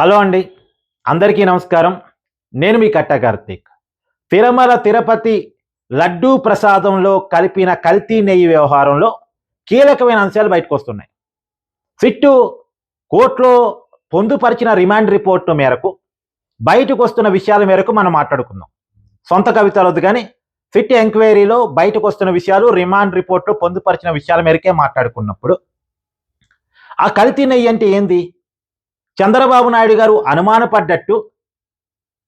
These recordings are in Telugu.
హలో అండి. అందరికీ నమస్కారం. నేను మీ కట్ట కార్తీక్. తిరుమల తిరుపతి లడ్డూ ప్రసాదంలో కలిపిన కల్తీ నెయ్యి వ్యవహారంలో కీలకమైన అంశాలు బయటకు వస్తున్నాయి. ఫిట్టు కోర్టులో పొందుపరిచిన రిమాండ్ రిపోర్టు మేరకు బయటకు వస్తున్న విషయాల మేరకు మనం మాట్లాడుకుందాం. సొంత కవితలు వద్దు కానీ ఫిట్ ఎంక్వైరీలో బయటకు వస్తున్న విషయాలు రిమాండ్ రిపోర్ట్లో పొందుపరిచిన విషయాల మేరకే మాట్లాడుకున్నప్పుడు ఆ కల్తీ నెయ్యి అంటే ఏంది? చంద్రబాబు నాయుడు గారు అనుమానపడ్డట్టు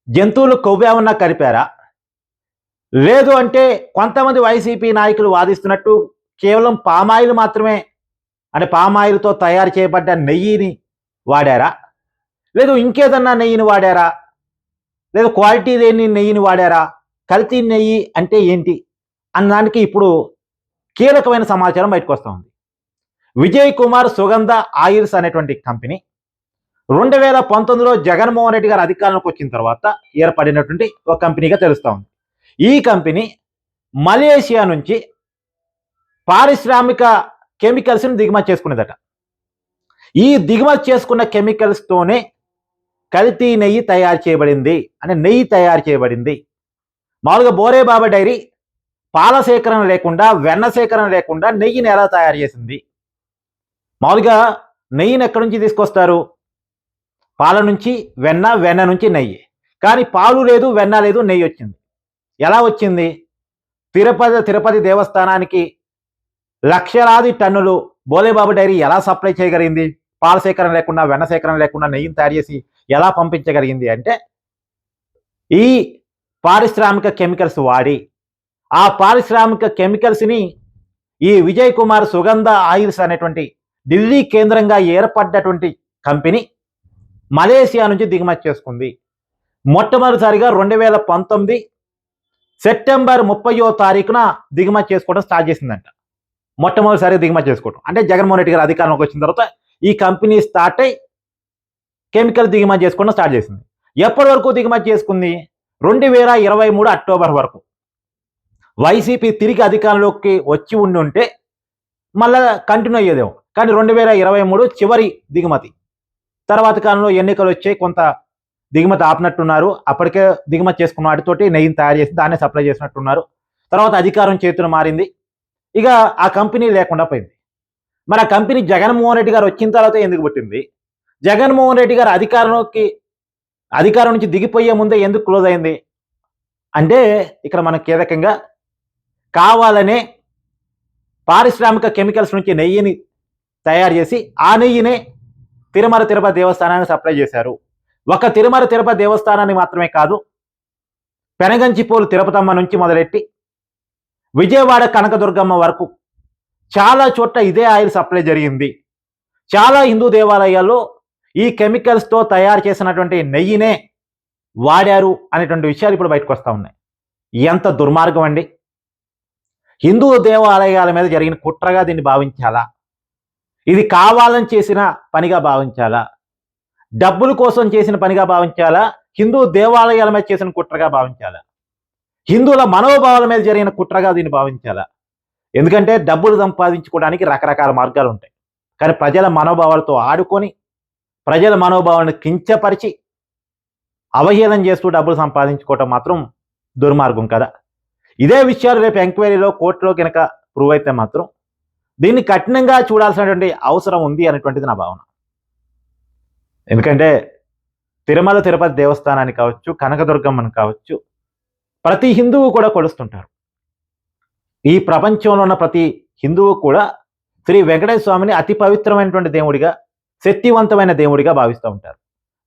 జంతువులు కొవ్వేమన్నా కలిపారా లేదు అంటే కొంతమంది వైసీపీ నాయకులు వాదిస్తున్నట్టు కేవలం పామాయిల్ మాత్రమే అంటే పామాయిల్తో తయారు చేయబడ్డ నెయ్యిని వాడారా? లేదు ఇంకేదన్నా నెయ్యిని వాడారా? లేదు క్వాలిటీ లేని నెయ్యిని వాడారా? కల్తీ నెయ్యి అంటే ఏంటి? అన్నదానికి ఇప్పుడు కీలకమైన సమాచారం బయటకు వస్తూ ఉంది విజయ్ కుమార్ సుగంధ ఆయిల్స్ అనేటువంటి కంపెనీ రెండు వేల పంతొమ్మిదిలో జగన్మోహన్ రెడ్డి గారు అధికారంలోకి వచ్చిన తర్వాత ఏర్పడినటువంటి ఒక కంపెనీగా తెలుస్తూ ఉంది. ఈ కంపెనీ మలేషియా నుంచి పారిశ్రామిక కెమికల్స్ని దిగుమతి చేసుకునేదట. ఈ దిగుమతి చేసుకున్న కెమికల్స్తోనే కల్తీ నెయ్యి తయారు చేయబడింది అంటే నెయ్యి తయారు చేయబడింది. మామూలుగా బోరే బాబా డైరీ పాల సేకరణ లేకుండా వెన్న సేకరణ లేకుండా నెయ్యిని ఎలా తయారు చేసింది? మామూలుగా నెయ్యిని ఎక్కడి నుంచి తీసుకొస్తారు? పాల నుంచి వెన్న వెన్న నుంచి నెయ్యి. కానీ పాలు లేదు వెన్న లేదు నెయ్యి వచ్చింది. ఎలా వచ్చింది? తిరుపతి తిరుపతి దేవస్థానానికి లక్షలాది టన్నులు బోలేబాబు డైరీ ఎలా సప్లై చేయగలిగింది? పాల సేకరణ లేకుండా వెన్న సేకరణ లేకుండా నెయ్యిని తయారు చేసి ఎలా పంపించగలిగింది అంటే ఈ పారిశ్రామిక కెమికల్స్ వాడి ఆ పారిశ్రామిక కెమికల్స్ని ఈ విజయ్ కుమార్ సుగంధ ఆయిల్స్ అనేటువంటి ఢిల్లీ కేంద్రంగా ఏర్పడ్డటువంటి కంపెనీ మలేసియా నుంచి దిగుమతి చేసుకుంది. మొట్టమొదటిసారిగా రెండు వేల పంతొమ్మిది సెప్టెంబర్ ముప్పయో తారీఖున దిగుమతి చేసుకోవడం స్టార్ట్ చేసిందంట. మొట్టమొదటిసారి దిగుమతి చేసుకోవడం. అంటే జగన్మోహన్ రెడ్డి గారు అధికారంలోకి వచ్చిన తర్వాత ఈ కంపెనీ స్టార్ట్ అయ్యి కెమికల్ దిగుమతి చేసుకోవడం స్టార్ట్ చేసింది. ఎప్పటి వరకు దిగుమతి చేసుకుంది? రెండు వేల ఇరవై మూడు అక్టోబర్ వరకు. వైసీపీ తిరిగి అధికారంలోకి వచ్చి ఉండి ఉంటే మళ్ళా కంటిన్యూ అయ్యేదేమో. కానీ రెండు వేల ఇరవై మూడు చివరి దిగుమతి. తర్వాత కాలంలో ఎన్నికలు వచ్చాయి కొంత దిగుమతి ఆపినట్టున్నారు. అప్పటికే దిగుమతి చేసుకున్న వాటితోటి నెయ్యిని తయారు చేసి దాన్నే సప్లై చేసినట్టున్నారు. తర్వాత అధికారం చేతులు మారింది. ఇక ఆ కంపెనీ లేకుండా పోయింది. మరి ఆ కంపెనీ జగన్మోహన్ రెడ్డి గారు వచ్చిన తర్వాత ఎందుకు పుట్టింది? జగన్మోహన్ రెడ్డి గారు అధికారంలోకి అధికారం నుంచి దిగిపోయే ముందే ఎందుకు క్లోజ్ అయింది? అంటే ఇక్కడ మనం కీలకంగా కావాలనే పారిశ్రామిక కెమికల్స్ నుంచి నెయ్యిని తయారు చేసి ఆ నెయ్యినే తిరుమల తిరుపతి దేవస్థానానికి సప్లై చేశారు. ఒక తిరుమల తిరుపతి దేవస్థానాన్ని మాత్రమే కాదు పెనగంచిపోలు తిరుపతమ్మ నుంచి మొదలెట్టి విజయవాడ కనకదుర్గమ్మ వరకు చాలా చోట్ల ఇదే ఆయిల్ సప్లై జరిగింది. చాలా హిందూ దేవాలయాల్లో ఈ కెమికల్స్తో తయారు చేసినటువంటి నెయ్యినే వాడారు అనేటువంటి విషయాలు ఇప్పుడు బయటకు వస్తూ ఉన్నాయి. ఎంత దుర్మార్గం అండి. హిందూ దేవాలయాల మీద జరిగిన కుట్రగా దీన్ని భావించాలా? ఇది కావాలని చేసిన పనిగా భావించాలా? డబ్బుల కోసం చేసిన పనిగా భావించాలా? హిందూ దేవాలయాల మీద చేసిన కుట్రగా భావించాలా? హిందువుల మనోభావాల మీద జరిగిన కుట్రగా దీన్ని భావించాలా? ఎందుకంటే డబ్బులు సంపాదించుకోవడానికి రకరకాల మార్గాలు ఉంటాయి. కానీ ప్రజల మనోభావాలతో ఆడుకొని ప్రజల మనోభావాలను కించపరిచి అవహేళన చేస్తూ డబ్బులు సంపాదించుకోవటం మాత్రం దుర్మార్గం కదా? ఇదే విషయాలు రేపు ఎంక్వైరీలో కోర్టులో కనుక ప్రూవ్ అయితే మాత్రం దీన్ని కఠినంగా చూడాల్సినటువంటి అవసరం ఉంది అనేటువంటిది నా భావన. ఎందుకంటే తిరుమల తిరుపతి దేవస్థానాన్ని కావచ్చు కనకదుర్గమ్మని కావచ్చు ప్రతి హిందువు కూడా కొలుస్తుంటారు. ఈ ప్రపంచంలో ఉన్న ప్రతి హిందువు కూడా శ్రీ వెంకటేశ్వర స్వామిని అతి పవిత్రమైనటువంటి దేవుడిగా శక్తివంతమైన దేవుడిగా భావిస్తూ ఉంటారు.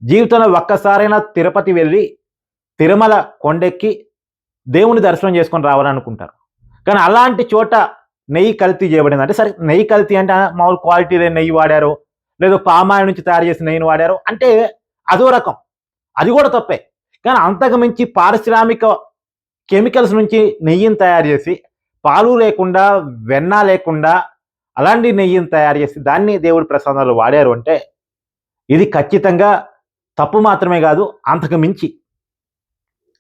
జీవితంలో ఒక్కసారైనా తిరుపతి వెళ్ళి తిరుమల కొండెక్కి దేవుని దర్శనం చేసుకొని రావాలనుకుంటారు. కానీ అలాంటి చోట నెయ్యి కల్తీ చేయబడింది. అంటే సరే నెయ్యి కల్తీ అంటే మామూలు క్వాలిటీ లేని నెయ్యి వాడారు లేదా పామాయిల్ నుంచి తయారు చేసిన నెయ్యిని వాడారు అంటే అదో రకం. అది కూడా తప్పే. కానీ అంతకు మించి పారిశ్రామిక కెమికల్స్ నుంచి నెయ్యిని తయారు చేసి పాలు లేకుండా వెన్న లేకుండా అలాంటి నెయ్యిని తయారు చేసి దాన్ని దేవుడి ప్రసాదాలు వాడారు అంటే ఇది ఖచ్చితంగా తప్పు మాత్రమే కాదు అంతకు మించి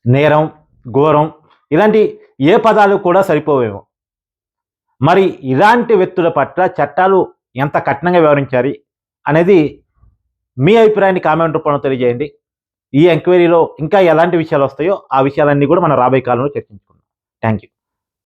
నేరం ఘోరం ఇలాంటి ఏ పదాలు కూడా సరిపోవేమో. మరి ఇలాంటి వ్యక్తుల పట్ల చట్టాలు ఎంత కఠినంగా వ్యవహరించాలి అనేది మీ అభిప్రాయాన్ని కామెంట్ రూపంలో తెలియజేయండి. ఈ ఎంక్వైరీలో ఇంకా ఎలాంటి విషయాలు వస్తాయో ఆ విషయాలన్నీ కూడా మనం రాబోయే కాలంలో చర్చించుకుందాం. Thank you